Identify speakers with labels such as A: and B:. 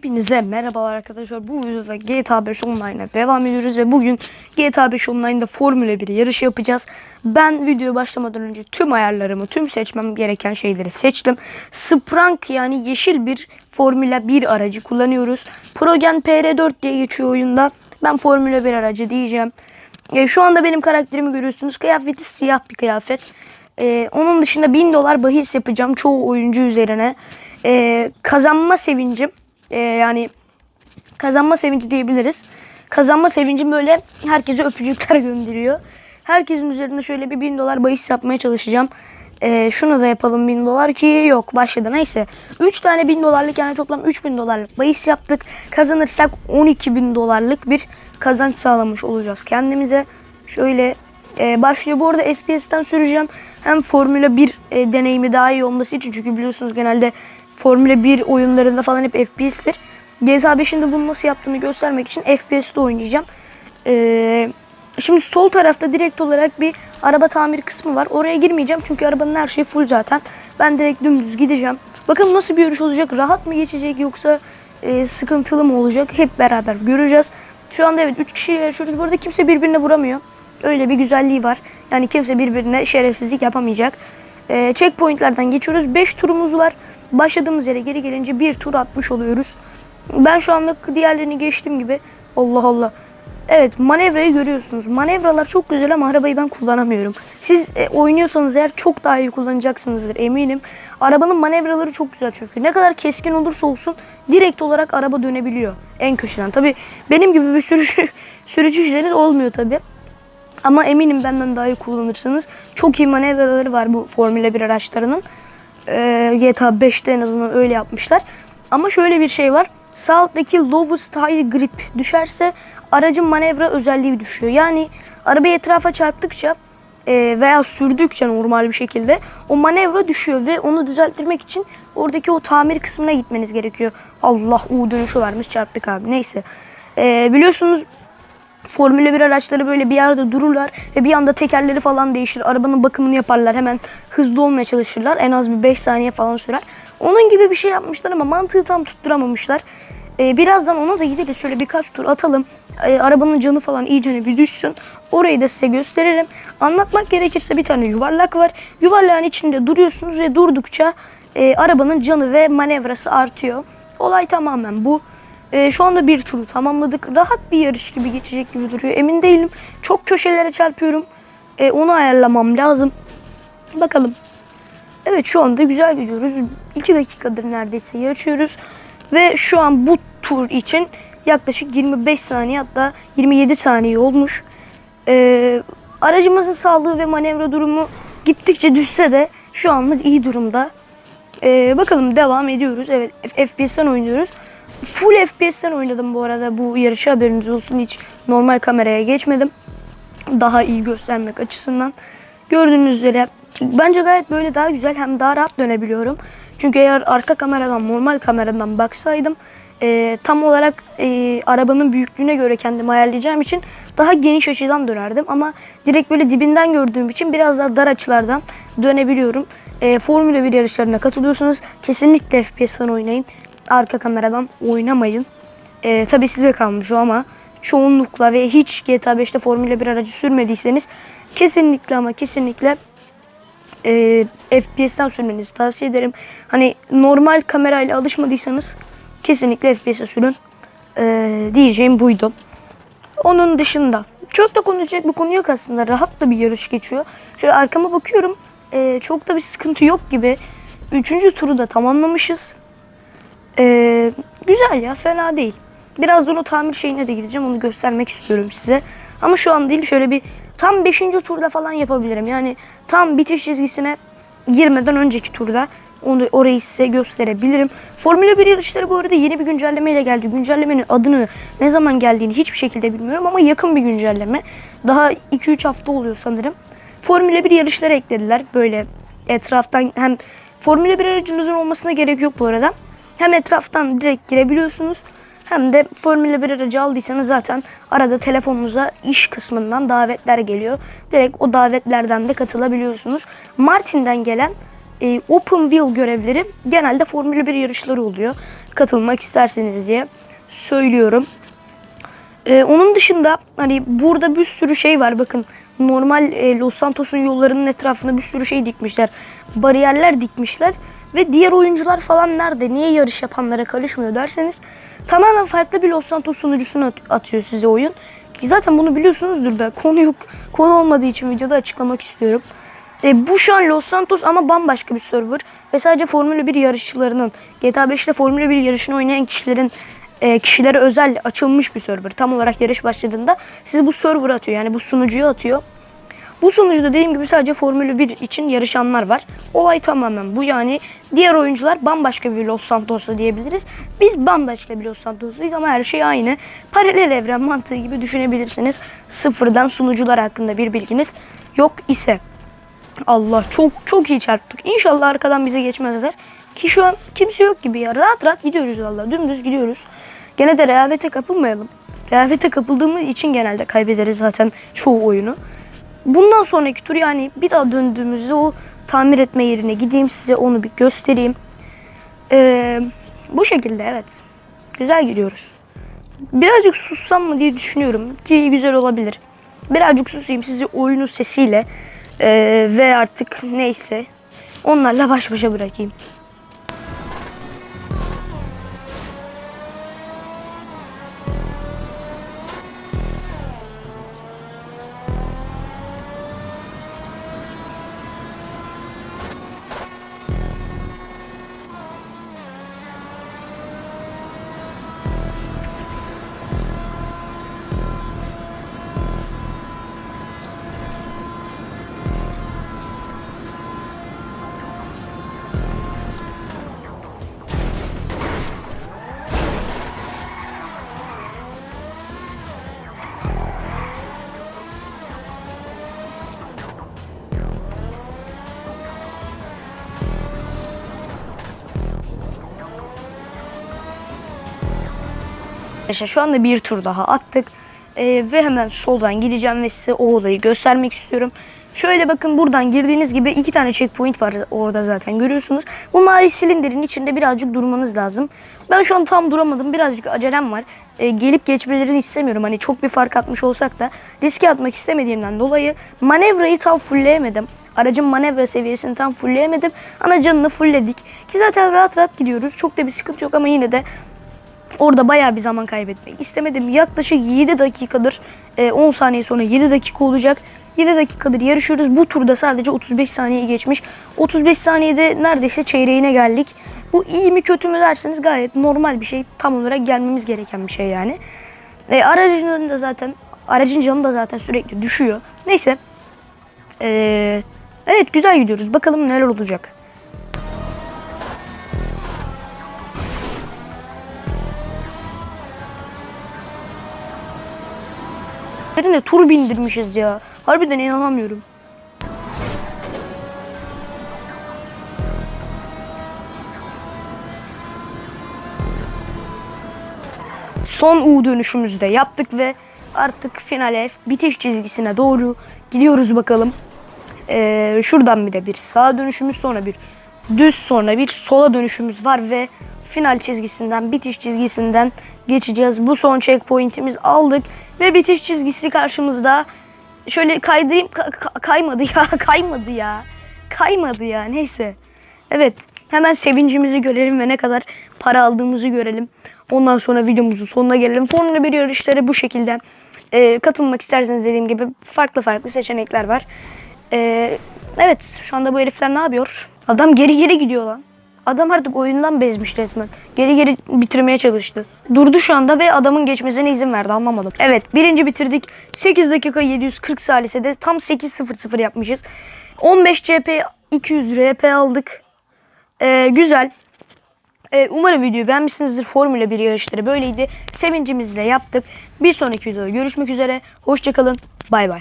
A: Hepinize merhabalar arkadaşlar. Bu videoda GTA 5 Online'a devam ediyoruz ve bugün GTA 5 Online'da Formula 1 yarışı yapacağız. Ben videoya başlamadan önce tüm ayarlarımı, tüm seçmem gereken şeyleri seçtim. Sprank yani yeşil bir Formula 1 aracı kullanıyoruz. Progen PR4 diye geçiyor oyunda. Ben Formula 1 aracı diyeceğim. E, şu anda benim karakterimi görüyorsunuz. Kıyafeti siyah bir kıyafet. E, onun dışında 1000 dolar bahis yapacağım çoğu oyuncu üzerine. E, kazanma sevincim e, yani kazanma sevinci diyebiliriz. Kazanma sevincim böyle herkese öpücükler gönderiyor. Herkesin üzerinde şöyle bir 1000 dolar bahis yapmaya çalışacağım. E, şunu da yapalım 1000 dolar ki yok başladı neyse. 3 tane 1000 dolarlık yani toplam 3000 dolarlık bahis yaptık. Kazanırsak 12 bin dolarlık bir kazanç sağlamış olacağız kendimize. Şöyle e, başlıyor. Bu arada FPS'ten süreceğim. Hem Formula 1 e, deneyimi daha iyi olması için çünkü biliyorsunuz genelde Formula 1 oyunlarında falan hep FPS'tir. GTA 5'in de bunu nasıl yaptığını göstermek için FPS'te oynayacağım. Ee, şimdi sol tarafta direkt olarak bir araba tamir kısmı var. Oraya girmeyeceğim çünkü arabanın her şeyi full zaten. Ben direkt dümdüz gideceğim. Bakalım nasıl bir yarış olacak? Rahat mı geçecek yoksa e, sıkıntılı mı olacak? Hep beraber göreceğiz. Şu anda evet 3 kişi yaşıyoruz. Bu arada kimse birbirine vuramıyor. Öyle bir güzelliği var. Yani kimse birbirine şerefsizlik yapamayacak. E, checkpointlerden geçiyoruz. 5 turumuz var. Başladığımız yere geri gelince bir tur atmış oluyoruz. Ben şu anlık diğerlerini geçtim gibi. Allah Allah. Evet manevrayı görüyorsunuz. Manevralar çok güzel ama arabayı ben kullanamıyorum. Siz e, oynuyorsanız eğer çok daha iyi kullanacaksınızdır eminim. Arabanın manevraları çok güzel çünkü. Ne kadar keskin olursa olsun direkt olarak araba dönebiliyor en köşeden. Tabi benim gibi bir sürücü, sürücüleriniz olmuyor tabi. Ama eminim benden daha iyi kullanırsınız. Çok iyi manevraları var bu Formula 1 araçlarının. Ee, GTA 5'te en azından öyle yapmışlar. Ama şöyle bir şey var. Sağ alttaki lowest high grip düşerse aracın manevra özelliği düşüyor. Yani arabayı etrafa çarptıkça e, veya sürdükçe normal bir şekilde o manevra düşüyor ve onu düzelttirmek için oradaki o tamir kısmına gitmeniz gerekiyor. Allah U dönüşü varmış çarptık abi neyse. Ee, biliyorsunuz Formula 1 araçları böyle bir yerde dururlar ve bir anda tekerleri falan değişir. Arabanın bakımını yaparlar. Hemen hızlı olmaya çalışırlar. En az bir 5 saniye falan sürer. Onun gibi bir şey yapmışlar ama mantığı tam tutturamamışlar. Ee, birazdan ona da gideriz. Şöyle birkaç tur atalım. Ee, arabanın canı falan iyicene bir düşsün. Orayı da size gösteririm. Anlatmak gerekirse bir tane yuvarlak var. Yuvarlağın içinde duruyorsunuz ve durdukça e, arabanın canı ve manevrası artıyor. Olay tamamen bu. Ee, şu anda bir turu tamamladık. Rahat bir yarış gibi geçecek gibi duruyor. Emin değilim. Çok köşelere çarpıyorum. Ee, onu ayarlamam lazım. Bakalım. Evet şu anda güzel gidiyoruz. 2 dakikadır neredeyse yarışıyoruz. Ve şu an bu tur için yaklaşık 25 saniye hatta 27 saniye olmuş. Ee, aracımızın sağlığı ve manevra durumu gittikçe düşse de şu anlık iyi durumda. Ee, bakalım devam ediyoruz. Evet FPS'ten oynuyoruz. Full FPS'ten oynadım bu arada bu yarışı haberiniz olsun. Hiç normal kameraya geçmedim. Daha iyi göstermek açısından. Gördüğünüz üzere bence gayet böyle daha güzel hem daha rahat dönebiliyorum. Çünkü eğer arka kameradan normal kameradan baksaydım e, tam olarak e, arabanın büyüklüğüne göre kendimi ayarlayacağım için daha geniş açıdan dönerdim. Ama direkt böyle dibinden gördüğüm için biraz daha dar açılardan dönebiliyorum. E, Formula 1 yarışlarına katılıyorsanız kesinlikle FPS'ten oynayın arka kameradan oynamayın. Ee, tabii size kalmış o ama çoğunlukla ve hiç GTA 5'te Formula 1 aracı sürmediyseniz kesinlikle ama kesinlikle e, FPS'ten sürmenizi tavsiye ederim. Hani normal kamerayla alışmadıysanız kesinlikle FPS'e sürün. Ee, diyeceğim buydu. Onun dışında çok da konuşacak bir konu yok aslında. Rahat da bir yarış geçiyor. Şöyle arkama bakıyorum. Ee, çok da bir sıkıntı yok gibi. Üçüncü turu da tamamlamışız. Ee, güzel ya fena değil. Birazdan o tamir şeyine de gideceğim onu göstermek istiyorum size. Ama şu an değil şöyle bir tam 5. turda falan yapabilirim. Yani tam bitiş çizgisine girmeden önceki turda onu orayı size gösterebilirim. Formula 1 yarışları bu arada yeni bir güncellemeyle geldi. Güncellemenin adını ne zaman geldiğini hiçbir şekilde bilmiyorum ama yakın bir güncelleme. Daha 2-3 hafta oluyor sanırım. Formula 1 yarışları eklediler. Böyle etraftan hem Formula 1 aracınızın olmasına gerek yok bu arada. Hem etraftan direkt girebiliyorsunuz hem de Formula 1 aracı aldıysanız zaten arada telefonunuza iş kısmından davetler geliyor. Direkt o davetlerden de katılabiliyorsunuz. Martin'den gelen e, Open Wheel görevleri genelde Formula 1 yarışları oluyor. katılmak isterseniz diye söylüyorum. Ee, onun dışında hani burada bir sürü şey var. Bakın normal e, Los Santos'un yollarının etrafına bir sürü şey dikmişler. Bariyerler dikmişler. Ve diğer oyuncular falan nerede? Niye yarış yapanlara karışmıyor derseniz tamamen farklı bir Los Santos sunucusunu at- atıyor size oyun. Ki zaten bunu biliyorsunuzdur da konu yok. Konu olmadığı için videoda açıklamak istiyorum. E, bu şu an Los Santos ama bambaşka bir server. Ve sadece Formula 1 yarışçılarının GTA 5'te Formula 1 yarışını oynayan kişilerin e, kişilere özel açılmış bir server. Tam olarak yarış başladığında sizi bu server atıyor. Yani bu sunucuya atıyor. Bu sunucuda dediğim gibi sadece Formula 1 için yarışanlar var. Olay tamamen bu yani. Diğer oyuncular bambaşka bir Los Santos'ta diyebiliriz. Biz bambaşka bir Los Santos'tayız ama her şey aynı. Paralel evren mantığı gibi düşünebilirsiniz. Sıfırdan sunucular hakkında bir bilginiz yok ise. Allah çok çok iyi çarptık. İnşallah arkadan bize geçmezler. Ki şu an kimse yok gibi ya. Rahat rahat gidiyoruz valla. Dümdüz gidiyoruz. Gene de rehavete kapılmayalım. Rehavete kapıldığımız için genelde kaybederiz zaten çoğu oyunu. Bundan sonraki tur yani bir daha döndüğümüzde o tamir etme yerine gideyim size onu bir göstereyim. Ee, bu şekilde evet. Güzel gidiyoruz. Birazcık sussam mı diye düşünüyorum ki güzel olabilir. Birazcık susayım sizi oyunun sesiyle ee, ve artık neyse onlarla baş başa bırakayım. Arkadaşlar şu anda bir tur daha attık. Ee, ve hemen soldan gideceğim ve size o olayı göstermek istiyorum. Şöyle bakın buradan girdiğiniz gibi iki tane checkpoint var orada zaten görüyorsunuz. Bu mavi silindirin içinde birazcık durmanız lazım. Ben şu an tam duramadım. Birazcık acelem var. Ee, gelip geçmelerini istemiyorum. Hani çok bir fark atmış olsak da riske atmak istemediğimden dolayı manevrayı tam fullleyemedim. Aracın manevra seviyesini tam fullleyemedim. Ana canını fullledik. Ki zaten rahat rahat gidiyoruz. Çok da bir sıkıntı yok ama yine de Orada bayağı bir zaman kaybetmek istemedim. Yaklaşık 7 dakikadır, e, 10 saniye sonra 7 dakika olacak. 7 dakikadır yarışıyoruz. Bu turda sadece 35 saniye geçmiş. 35 saniyede neredeyse çeyreğine geldik. Bu iyi mi kötü mü derseniz gayet normal bir şey. Tam olarak gelmemiz gereken bir şey yani. E, aracın da zaten aracın canı da zaten sürekli düşüyor. Neyse. E, evet güzel gidiyoruz. Bakalım neler olacak. Birine tur bindirmişiz ya. Harbiden inanamıyorum. Son U dönüşümüzü de yaptık ve artık finale bitiş çizgisine doğru gidiyoruz bakalım. Ee, şuradan bir de bir sağa dönüşümüz sonra bir düz sonra bir sola dönüşümüz var ve final çizgisinden bitiş çizgisinden geçeceğiz. Bu son checkpoint'imiz aldık ve bitiş çizgisi karşımızda. Şöyle kaydırayım Ka- ka- kaymadı ya kaymadı ya kaymadı ya neyse. Evet hemen sevincimizi görelim ve ne kadar para aldığımızı görelim. Ondan sonra videomuzun sonuna gelelim. Formula 1 yarışları bu şekilde. Ee, katılmak isterseniz dediğim gibi farklı farklı seçenekler var. Ee, evet şu anda bu herifler ne yapıyor? Adam geri geri gidiyor lan. Adam artık oyundan bezmiş resmen. Geri geri bitirmeye çalıştı. Durdu şu anda ve adamın geçmesine izin verdi anlamadım. Evet birinci bitirdik. 8 dakika 740 salisede tam 8.00 yapmışız. 15 CP 200 RP aldık. Ee, güzel. Ee, umarım videoyu beğenmişsinizdir. Formula 1 yarışları böyleydi. Sevincimizle yaptık. Bir sonraki videoda görüşmek üzere. Hoşçakalın. Bay bay.